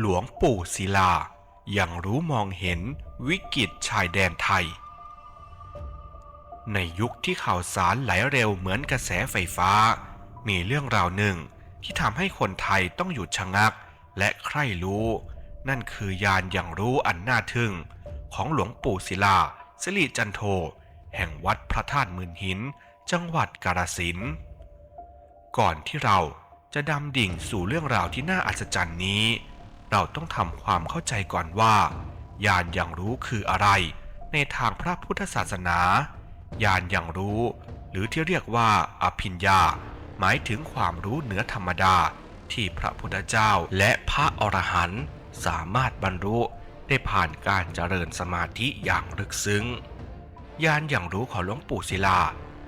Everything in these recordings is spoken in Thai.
หลวงปู่ศิลายังรู้มองเห็นวิกฤตชายแดนไทย ในยุคที่ข่าวสารไหลเร็วเหมือนกระแสไฟฟ้า มีเรื่องราวหนึ่งที่ทำให้คนไทยต้องหยุดชะงัก และใคร่รู้ นั่นคือยานอย่างรู้อันน่าทึ่ง ของหลวงปู่ศิลาสิริจันโท แห่งวัดพระธาตุมืนหิน จังหวัดกาฬสินก่อนที่เราจะดำดิ่งสู่เรื่องราวที่น่าอัศจรรย์นี้ เราต้องทำความเข้าใจก่อนว่ายานอย่างรู้คืออะไร ในทางพระพุทธศาสนาญาณอย่างรู้ หรือที่เรียกว่าอภิญญา หมายถึงความรู้เหนือธรรมดา ที่พระพุทธเจ้าและพระอรหันต์สามารถบรรลุได้ผ่านการเจริญสมาธิอย่างลึกซึ้งญาณอย่างรู้ของหลวงปู่ศิลา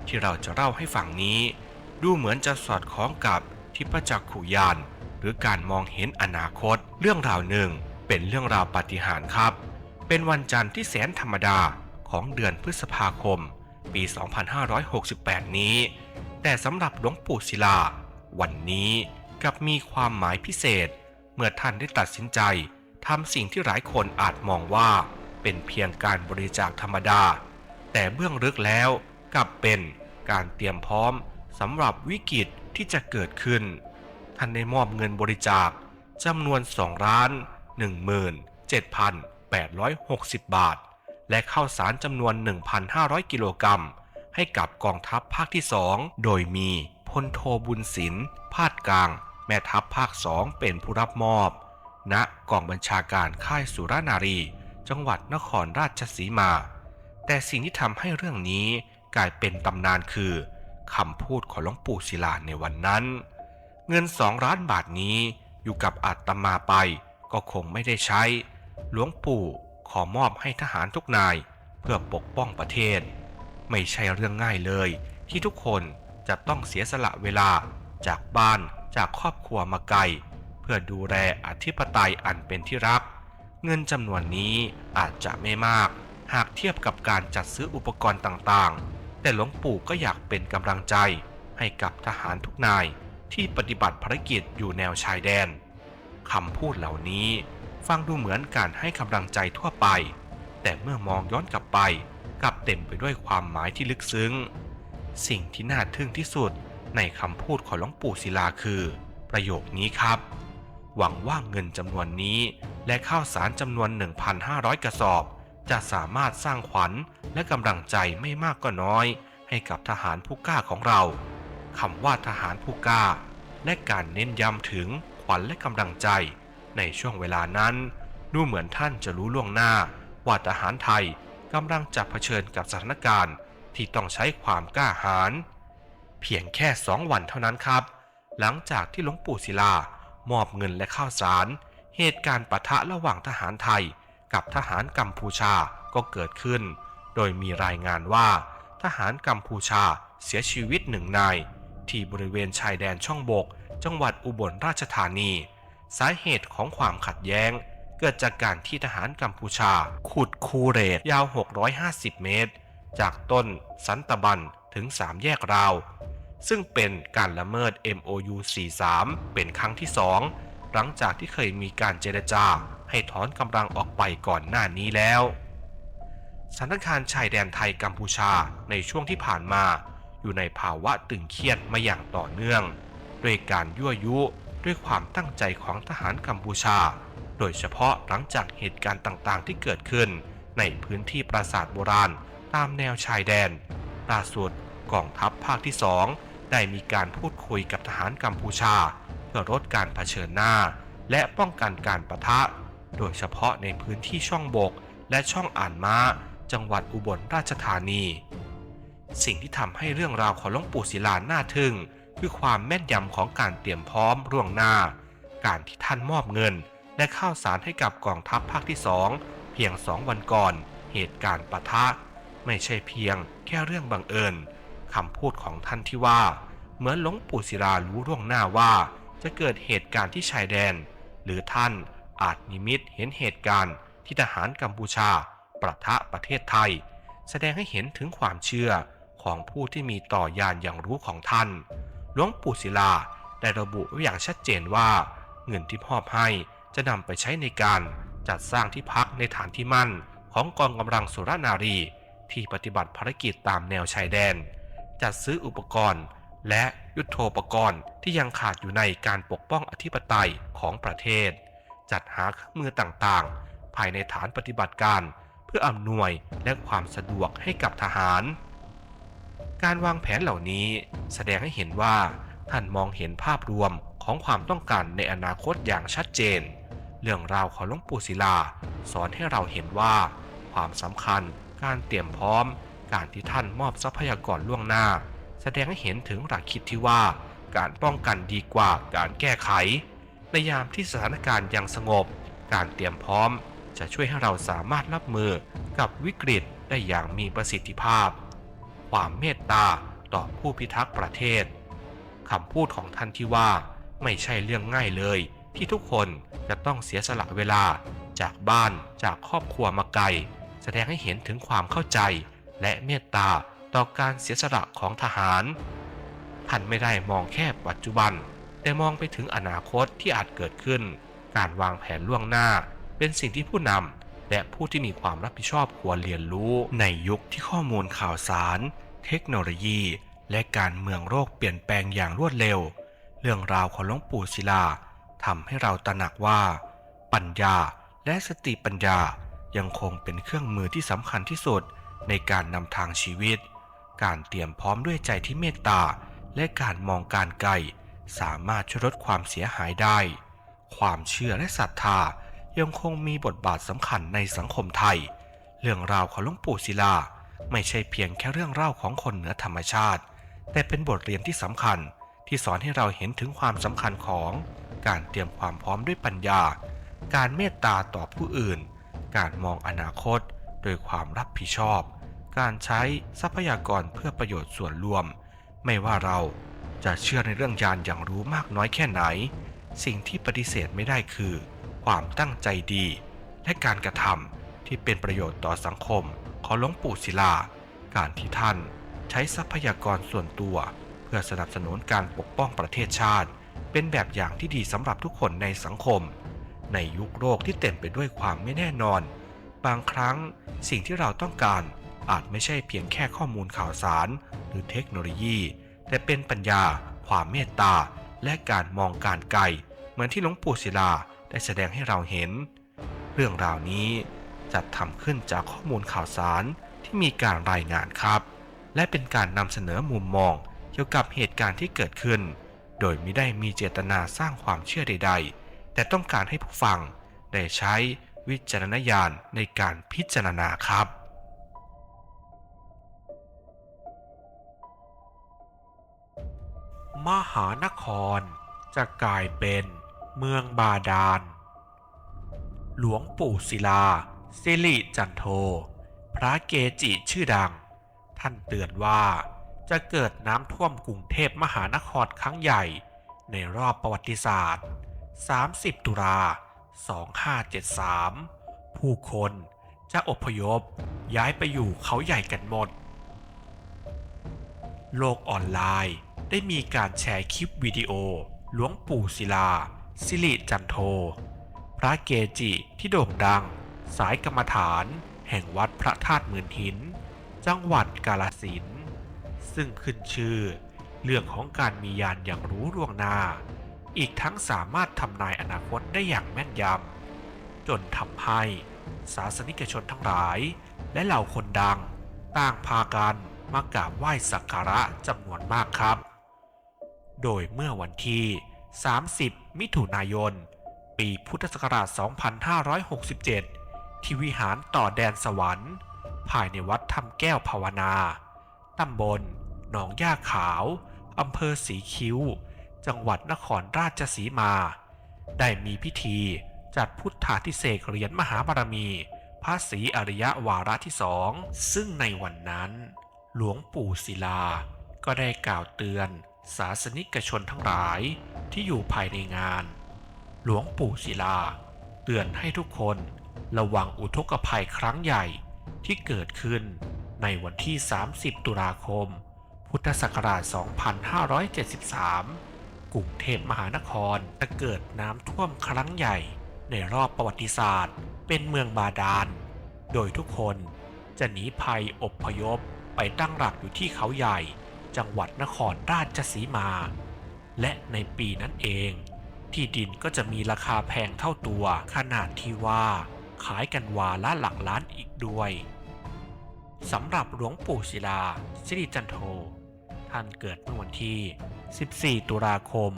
ที่เราจะเล่าให้ฟังนี้ ดูเหมือนจะสอดคล้องกับทิพจักขุยาน หรือการมองเห็นอนาคต เรื่องราวหนึ่งเป็นเรื่องราวปาฏิหาริย์ครับ เป็นวันจันทร์ที่แสนธรรมดาของเดือนพฤษภาคม ปี 2568 นี้ แต่สำหรับหลวงปู่ศิลา วันนี้กลับมีความหมายพิเศษ เมื่อท่านได้ตัดสินใจทำสิ่งที่หลายคนอาจมองว่าเป็นเพียงการบริจาคธรรมดา แต่เบื้องลึกแล้วกลับเป็นการเตรียมพร้อมสำหรับวิกฤตที่จะเกิดขึ้น ท่านได้มอบเงินบริจาคจำนวน2ล้าน17,860 บาท และข้าวสารจำนวน 1,500 กิโลกรัม ให้กับกองทัพภาคที่ 2 โดยมีพลโทบุญศิลป์พาดกลาง แม่ทัพภาค 2 เป็นผู้รับมอบ ณกองบัญชาการค่ายสุรนารี จังหวัดนครราชสีมา แต่สิ่งที่ทำให้เรื่องนี้กลายเป็นตำนานคือคำพูดของหลวงปู่ศิลาในวันนั้น เงินสองล้านบาทนี้อยู่กับอาตมาไป ก็คงไม่ได้ใช้ หลวงปู่ขอมอบให้ทหารทุกนายเพื่อปกป้องประเทศ ไม่ใช่เรื่องง่ายเลย ที่ทุกคนจะต้องเสียสละเวลาจากบ้านจากครอบครัวมาไกล เพื่อดูแลอธิปไตยอันเป็นที่รัก เงินจำนวนนี้อาจจะไม่มาก หากเทียบกับการจัดซื้ออุปกรณ์ต่างๆ แต่หลวงปู่ก็อยากเป็นกำลังใจให้กับทหารทุกนาย ที่ปฏิบัติภารกิจอยู่แนวชายแดนคำพูดเหล่านี้ฟังดูเหมือนการให้กำลังใจทั่วไป แต่เมื่อมองย้อนกลับไปกลับเต็มไปด้วยความหมายที่ลึกซึ้ง สิ่งที่น่าทึ่งที่สุดในคำพูดของหลวงปู่ศิลาคือ ประโยคนี้ครับ หวังว่าเงินจำนวนนี้และข้าวสารจำนวน 1,500 กระสอบ จะสามารถสร้างขวัญและกำลังใจไม่มากก็น้อย ให้กับทหารผู้กล้าของเรา คำว่าทหารผู้กล้า และการเน้นย้ำถึงขวัญและกำลังใจ ในช่วงเวลานั้น ดูเหมือนท่านจะรู้ล่วงหน้า ว่าทหารไทยกำลังจะเผชิญกับสถานการณ์ที่ต้องใช้ความกล้าหาญเพียงแค่สองวันเท่านั้นครับ หลังจากที่หลวงปู่ศิลามอบเงินและข้าวสาร เหตุการณ์ปะทะระหว่างทหารไทย กับทหารกัมพูชาก็เกิดขึ้น โดยมีรายงานว่า ทหารกัมพูชาเสียชีวิตหนึ่งนาย ที่บริเวณชายแดนช่องบก จังหวัดอุบลราชธานี สาเหตุของความขัดแย้ง เกิดจากการที่ทหารกัมพูชา ขุดคูเรตยาว 650 เมตร จากต้นสันตบันถึง 3 แยกราว ซึ่งเป็นการละเมิด MOU 43 เป็นครั้งที่สองหลังจากที่เคยมีการเจรจา ให้ถอนกำลังออกไปก่อนหน้านี้แล้วสถานการณ์ชายแดนไทยกัมพูชาในช่วงที่ผ่านมา อยู่ในภาวะตึงเครียดมาอย่างต่อเนื่อง ด้วยการยั่วยุด้วยความตั้งใจของทหารกัมพูชา โดยเฉพาะหลังจากเหตุการณ์ต่างๆ ที่เกิดขึ้น ในพื้นที่ปราสาทโบราณ ตามแนวชายแดนล่าสุดกองทัพภาคที่สองได้มีการพูดคุยกับทหารกัมพูชา เพื่อลดการเผชิญหน้า และป้องกันการประทะ โดยเฉพาะในพื้นที่ช่องบกและช่องอ่านม้า จังหวัดอุบลราชธานี สิ่งที่ทำให้เรื่องราวของหลวงปู่ศิลาน่าทึ่ง คือความแม่นยำของการเตรียมพร้อมร่วงหน้า การที่ท่านมอบเงิน และข้าวสารให้กับกองทัพภาคที่สองเพียงสองวันก่อน เหตุการณ์ปะทะ ไม่ใช่เพียงแค่เรื่องบังเอิญคำพูดของท่านที่ว่า เหมือนหลวงปู่ศิลารู้ล่วงหน้าว่า จะเกิดเหตุการณ์ที่ชายแดน หรือท่านอาจนิมิตเห็นเหตุการณ์ที่ทหารกัมพูชา ประทะประเทศไทย แสดงให้เห็นถึงความเชื่อ ของผู้ที่มีต่อยานอย่างรู้ของท่าน หลวงปู่ศิลาได้ระบุไว้อย่างชัดเจนว่า เงินที่มอบให้จะนำไปใช้ในการจัดสร้างที่พักในฐานที่มั่นของกองกำลังสุรนารี ที่ปฏิบัติภารกิจตามแนวชายแดน จัดซื้ออุปกรณ์ และยุทโธปกรณ์ที่ยังขาดอยู่ในการปกป้องอธิปไตยของประเทศ จัดหาเครื่องมือต่างๆ ภายในฐานปฏิบัติการ เพื่ออำนวยและความสะดวกให้กับทหาร การวางแผนเหล่านี้แสดงให้เห็นว่าท่านมองเห็นภาพรวมของความต้องการในอนาคตอย่างชัดเจน เรื่องราวของหลวงปู่ศิลา สอนให้เราเห็นว่า ความสำคัญ การเตรียมพร้อม การที่ท่านมอบทรัพยากรล่วงหน้า แสดงให้เห็นถึงหลักคิดที่ว่า การป้องกันดีกว่าการแก้ไข ในยามที่สถานการณ์ยังสงบ การเตรียมพร้อม จะช่วยให้เราสามารถรับมือกับวิกฤตได้อย่างมีประสิทธิภาพ ความเมตตาต่อผู้พิทักษ์ประเทศคำพูดของท่านที่ว่าไม่ใช่เรื่องง่ายเลย ที่ทุกคนจะต้องเสียสละเวลาจากบ้านจากครอบครัวมาไกล แสดงให้เห็นถึงความเข้าใจ และเมตตาต่อการเสียสละของทหาร ท่านไม่ได้มองแค่ปัจจุบัน แต่มองไปถึงอนาคตที่อาจเกิดขึ้น การวางแผนล่วงหน้า เป็นสิ่งที่ผู้นำ และผู้ที่มีความรับผิดชอบควรเรียนรู้ในยุคที่ข้อมูลข่าวสาร เทคโนโลยี และการเมืองโลกเปลี่ยนแปลงอย่างรวดเร็ว เรื่องราวของหลวงปู่ศิลาทำให้เราตระหนักว่า ปัญญาและสติปัญญายังคงเป็นเครื่องมือที่สำคัญที่สุดในการนำทางชีวิต การเตรียมพร้อมด้วยใจที่เมตตา และการมองการไกล สามารถช่วยลดความเสียหายได้ ความเชื่อและศรัทธา ยังคงมีบทบาทสำคัญในสังคมไทย เรื่องราวของหลวงปู่ศิลา ไม่ใช่เพียงแค่เรื่องเล่าของคนเหนือธรรมชาติ แต่เป็นบทเรียนที่สำคัญที่สอนให้เราเห็นถึงความสำคัญของการเตรียมความพร้อมด้วยปัญญา การเมตตาต่อผู้อื่น การมองอนาคตโดยความรับผิดชอบ การใช้ทรัพยากรเพื่อประโยชน์ส่วนรวม ไม่ว่าเราจะเชื่อในเรื่องยานอย่างรู้มากน้อยแค่ไหน สิ่งที่ปฏิเสธไม่ได้คือ ความตั้งใจดี และการกระทำที่เป็นประโยชน์ต่อสังคมของหลวงปู่ศิลา การที่ท่านใช้ทรัพยากรส่วนตัว เพื่อสนับสนุนการปกป้องประเทศชาติ เป็นแบบอย่างที่ดีสำหรับทุกคนในสังคม ในยุคโลกที่เต็มไปด้วยความไม่แน่นอน บางครั้งสิ่งที่เราต้องการอาจไม่ใช่เพียงแค่ข้อมูลข่าวสาร หรือเทคโนโลยี แต่เป็นปัญญา ความเมตตา และการมองการไกล เหมือนที่หลวงปู่ศิลา ได้แสดงให้เราเห็น เรื่องราวนี้จัดทำขึ้นจากข้อมูลข่าวสารที่มีการรายงานครับ และเป็นการนำเสนอมุมมองเกี่ยวกับเหตุการณ์ที่เกิดขึ้น โดยไม่ได้มีเจตนาสร้างความเชื่อใด ๆ แต่ต้องการให้ผู้ฟังได้ใช้วิจารณญาณในการพิจารณาครับมหานครจะกลายเป็น เมืองบาดาล หลวงปู่ศิลาสิริจันโท พระเกจิชื่อดัง ท่านเตือนว่าจะเกิดน้ำท่วมกรุงเทพมหานครครั้งใหญ่ในรอบประวัติศาสตร์ 30 ตุลา 2573 ผู้คนจะอพยพย้ายไปอยู่เขาใหญ่กันหมด โลกออนไลน์ได้มีการแชร์คลิปวิดีโอหลวงปู่ศิลา สิริจันโท พระเกจิที่โด่งดัง สายกรรมฐาน แห่งวัดพระธาตุหมื่นหิน จังหวัดกาลสินธุ์ซึ่งขึ้นชื่อ เรื่องของการมียานอย่างรู้ล่วงหน้า อีกทั้งสามารถทำนายอนาคตได้อย่างแม่นยำ จนทำให้ศาสนิกชนทั้งหลาย และเหล่าคนดัง ต่างพากันมากราบไหว้สักการะจำนวนมากครับ โดยเมื่อวันที่ 30 มิถุนายน ปีพุทธศักราช 2567 ที่วิหารต่อแดนสวรรค์ ภายในวัดถ้ำแก้วภาวนา ตำบล หนองย่าขาว อำเภอสีคิ้ว จังหวัดนครราชสีมา ได้มีพิธีจัดพุทธาธิเศกเหรียญมหาบารมีพระศรีอริยวาระที่สอง ซึ่งในวันนั้น หลวงปู่ศิลา ก็ได้กล่าวเตือนศาสนิกชนทั้งหลาย ที่อยู่ภายในงาน หลวงปู่ศิลา เตือนให้ทุกคนระวังอุทกภัยครั้งใหญ่ที่เกิดขึ้นในวันที่ 30 ตุลาคม พุทธศักราช 2573 กรุงเทพมหานครจะเกิดน้ำท่วมครั้งใหญ่ในรอบประวัติศาสตร์ เป็นเมืองบาดาล โดยทุกคนจะหนีภัยอบพยพไปตั้งหลักอยู่ที่เขาใหญ่ จังหวัดนครราชสีมา และในปีนั้นเอง ที่ดินก็จะมีราคาแพงเท่าตัวขนาดที่ว่า ขายกันวาละหลักล้านอีกด้วยสำหรับหลวงปู่ศิลาสิริจันโท ท่านเกิดเมื่อวันที่ 14 ตุลาคม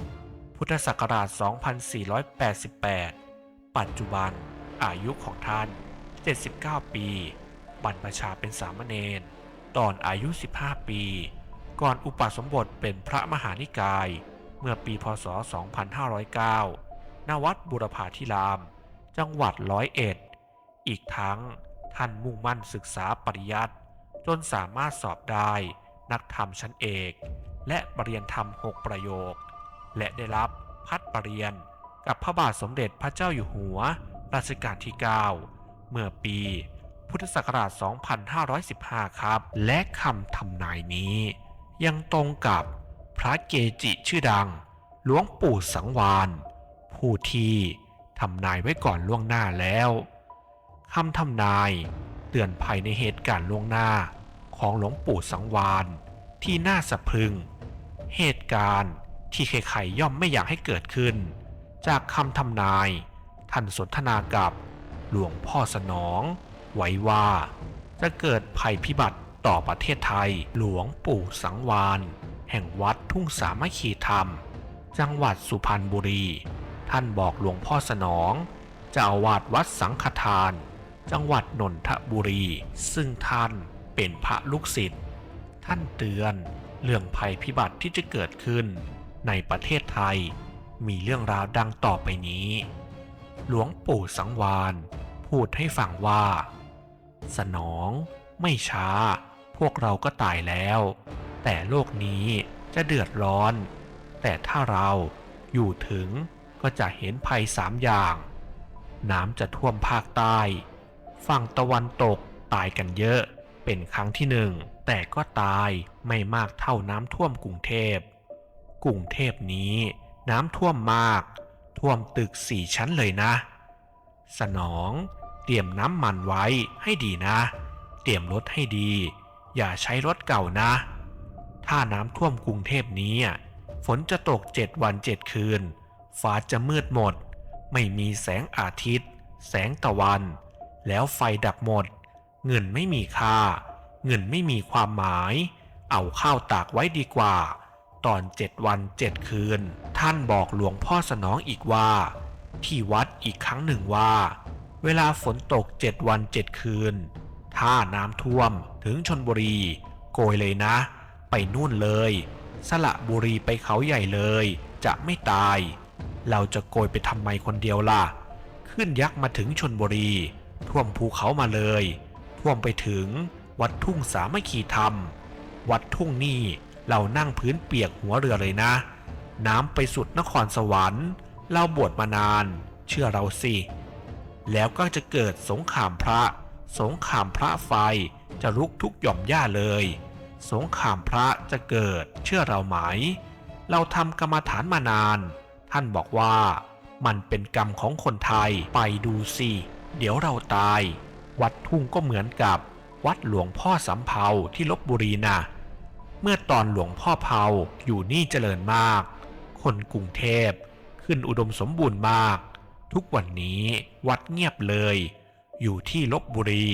พุทธศักราช 2488 ปัจจุบันอายุของท่าน 79 ปี บรรพชาเป็นสามเณรตอนอายุ 15 ปี ก่อนอุปสมบทเป็นพระมหานิกาย เมื่อปีพศ 2509 ณ วัดบุรพาธิราม จังหวัดร้อยเอ็ด อีกทั้งท่านมุ่งมั่นศึกษาปริยัติจนสามารถสอบได้นักธรรมชั้นเอก และปรริญญาธรรม6ประโยค และได้รับพัดปรริญญากับพระบาทสมเด็จพระเจ้าอยู่หัว รัชกาลที่ 9 เมื่อปีพุทธศักราช 2515 ครับ และคำทำนายนี้ ยังตรงกับ พระเกจิชื่อดัง หลวงปู่สังวานผู้ที่ทำนายไว้ก่อนล่วงหน้าแล้วคำทำนายเตือนภัยในเหตุการณ์ล่วงหน้าของหลวงปู่สังวานที่น่าสะพรึง เหตุการณ์ที่ใครๆย่อมไม่อยากให้เกิดขึ้น จากคำทำนายท่านสนทนากับหลวงพ่อสนอง ไว้ว่า จะเกิดภัยพิบัติต่อประเทศไทยหลวงปู่สังวาน แห่งวัดทุ่งสามัคคีธรรม จังหวัดสุพรรณบุรี ท่านบอกหลวงพ่อสนองเจ้าอาวาสวัดสังฆทาน จังหวัดนนทบุรี ซึ่งท่านเป็นพระลูกศิษย์ท่านเตือนเรื่องภัยพิบัติที่จะเกิดขึ้น ในประเทศไทย มีเรื่องราวดังต่อไปนี้ หลวงปู่สังวานพูดให้ฟังว่า สนอง ไม่ช้า พวกเราก็ตายแล้ว แต่โลกนี้จะเดือดร้อน แต่ถ้าเราอยู่ถึงก็จะเห็นภัยสามอย่าง น้ำจะท่วมภาคใต้ ฝั่งตะวันตกตายกันเยอะเป็นครั้งที่หนึ่ง แต่ก็ตายไม่มากเท่าน้ำท่วมกรุงเทพ กรุงเทพนี้น้ำท่วมมาก ท่วมตึกสี่ชั้นเลยนะ สนองเตรียมน้ำมันไว้ให้ดีนะ เตรียมรถให้ดี อย่าใช้รถเก่านะ ถ้าน้ำท่วมกรุงเทพนี้อะฝนจะตกเจ็ดวันเจ็ดคืน ฟ้าจะมืดหมด ไม่มีแสงอาทิตย์ แสงตะวัน แล้วไฟดับหมด เงินไม่มีค่า เงินไม่มีความหมาย เอาข้าวตากไว้ดีกว่า ตอนเจ็ดวันเจ็ดคืน ท่านบอกหลวงพ่อสนองอีกว่า ที่วัดอีกครั้งหนึ่งว่า เวลาฝนตกเจ็ดวันเจ็ดคืน ถ้าน้ำท่วมถึงชนบุรี โกยเลยนะ ไปนู่นเลย สละบุรีไปเขาใหญ่เลย จะไม่ตาย เราจะโกยไปทำไมคนเดียวล่ะ ขึ้นยักษ์มาถึงชนบุรี ท่วมภูเขามาเลย ท่วมไปถึงวัดทุ่งสามัคคีธรรม วัดทุ่งนี่เรานั่งพื้นเปียกหัวเรือเลยนะ น้ำไปสุดนครสวรรค์ เราบวชมานาน เชื่อเราสิ แล้วก็จะเกิดสงครามพระ สงครามพระไฟจะลุกทุกหย่อมหญ้าเลย สงครามพระจะเกิดเชื่อเราไหม เราทำกรรมฐานมานาน ท่านบอกว่ามันเป็นกรรมของคนไทยไปดูสิ เดี๋ยวเราตาย วัดทุ่งก็เหมือนกับวัดหลวงพ่อสำเภาที่ลบบุรีนะเมื่อตอนหลวงพ่อเภาอยู่นี่เจริญมาก คนกรุงเทพขึ้นอุดมสมบูรณ์มาก ทุกวันนี้วัดเงียบเลย อยู่ที่ลบบุรี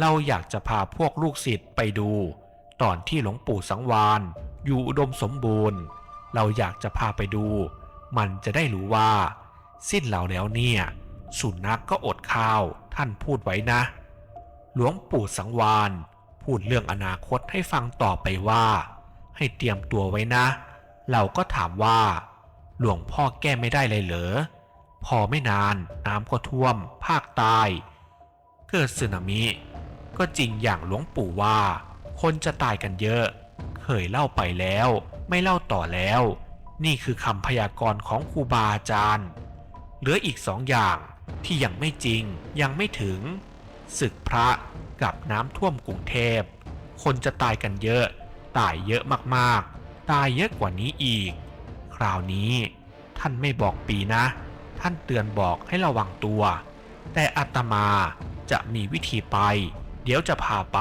เราอยากจะพาพวกลูกศิษย์ไปดู ตอนที่หลวงปู่สังวานอยู่อุดมสมบูรณ์ เราอยากจะพาไปดู มันจะได้รู้ว่า สิ้นเราแล้วเนี่ยสุนัขกก็อดข้าวท่านพูดไว้นะ หลวงปู่สังวานพูดเรื่องอนาคตให้ฟังต่อไปว่า ให้เตรียมตัวไว้นะ เราก็ถามว่า หลวงพ่อแก้ไม่ได้เลยเหรอพอไม่นานน้ำก็ท่วม ภาคใต้เกิดสึนามิ ก็จริงอย่างหลวงปู่ว่า คนจะตายกันเยอะ เคยเล่าไปแล้ว ไม่เล่าต่อแล้ว นี่คือคำพยากรณ์ของครูบาอาจารย์ เหลืออีกสองอย่างที่ยังไม่จริงยังไม่ถึง ศึกพระกับน้ำท่วมกรุงเทพ คนจะตายกันเยอะ ตายเยอะมากๆ ตายเยอะกว่านี้อีก คราวนี้ ท่านไม่บอกปีนะ ท่านเตือนบอกให้ระวังตัว แต่อาตมาจะมีวิธีไป เดี๋ยวจะพาไป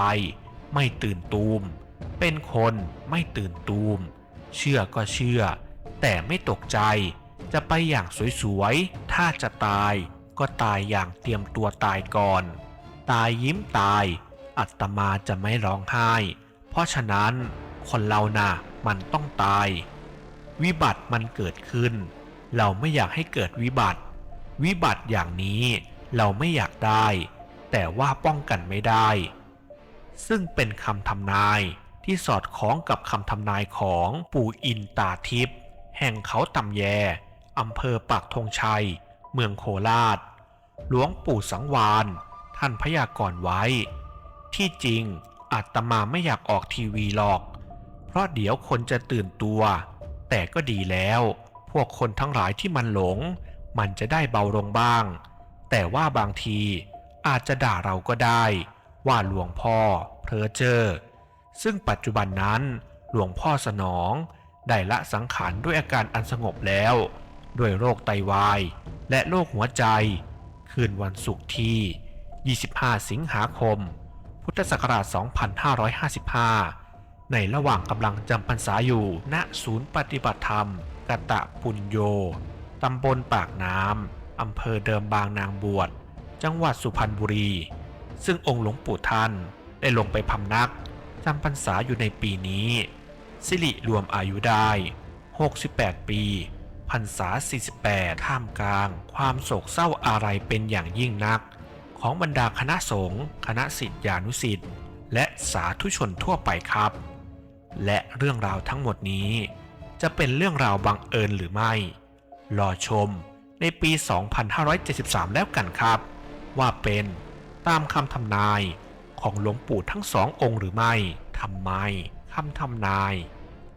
ไม่ตื่นตูม เป็นคนไม่ตื่นตูม เชื่อก็เชื่อ แต่ไม่ตกใจ จะไปอย่างสวยๆ ถ้าจะตายก็ตายอย่างเตรียมตัวตายก่อน ตายยิ้มตาย อัตมาจะไม่ร้องไห้ เพราะฉะนั้นคนเรานะ่ะมันต้องตาย วิบัติมันเกิดขึ้น เราไม่อยากให้เกิดวิบัติ วิบัติอย่างนี้เราไม่อยากได้ แต่ว่าป้องกันไม่ได้ ซึ่งเป็นคำทำนายที่สอดคล้องกับคำทำนายของปู่อินตาทิพย์แห่งเขาตำแยอำเภอปักธงชัย เมืองโคราช หลวงปู่สังวานท่านพยากรณ์ไว้ ที่จริงอาตมาไม่อยากออกทีวีหรอก เพราะเดี๋ยวคนจะตื่นตัว แต่ก็ดีแล้ว พวกคนทั้งหลายที่มันหลง มันจะได้เบาลงบ้าง แต่ว่าบางทีอาจจะด่าเราก็ได้ ว่าหลวงพ่อเพอเจอซึ่งปัจจุบันนั้นหลวงพ่อสนองได้ละสังขารด้วยอาการอันสงบแล้ว ด้วยโรคไตวาย และโรคหัวใจ คืนวันศุกร์ที่ 25 สิงหาคม พุทธศักราช 2555 ในระหว่างกำลังจำพรรษาอยู่ณศูนย์ปฏิบัติธรรม กะตะปุญโยตำบลปากน้ำอำเภอเดิมบางนางบวช จังหวัดสุพรรณบุรี ซึ่งองค์หลวงปู่ท่านได้ลงไปพำนักจำพรรษาอยู่ในปีนี้ สิริรวมอายุได้ 68 ปีพรรษา 48 ท่ามกลาง ความโศกเศร้าอะไรเป็นอย่างยิ่งนัก ของบรรดาคณะสงฆ์คณะสิทธิานุสิทธิ์และสาธุชนทั่วไปครับ และเรื่องราวทั้งหมดนี้ จะเป็นเรื่องราวบังเอิญหรือไม่ รอชมในปี 2573 แล้วกันครับ ว่าเป็น ตามคำทำนายของหลวงปู่ทั้งสององค์หรือไม่ทำไมคำทำนาย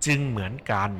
จึงเหมือนกัน